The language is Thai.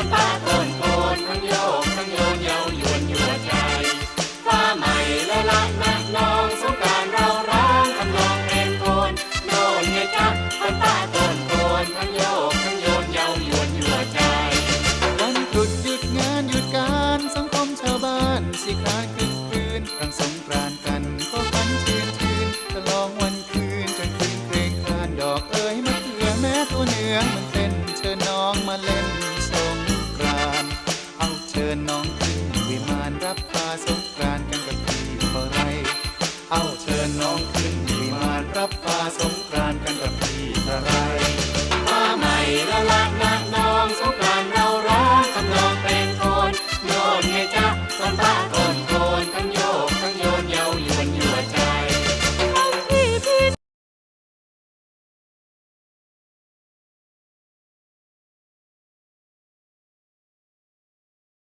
คนตาโกนโกนทั้งโยกทั้งโยนย้ายวนยัวใจฟ้าใหม่และละนักน้องสงการเราร้างทำนองเพลงโกนโน่นไงจ๊ะคนตาโกนโกนทั้งโยกทั้งโยนย้ายวนยัวใจหยุดหยุดงานหยุดการสังคมชาวบ้านสิคลายคืนคืนรังสงกรานกันก็ฝันชื่นชื่นตลองวันคืนจนคืนเพลคานดอกเอ๋ยมะเขือแม้ตัวเนื้อ รับตาสงกรานกันกับพี่ฝไรเอาเชิญน้องขึ้นวิมานรับตาสงกรานกันกับพี่ฝไรมาใหม่ละลักนักน้องสงกรานเราร้องทำนองเป็นโทนโยนให้จ้าตอนป้า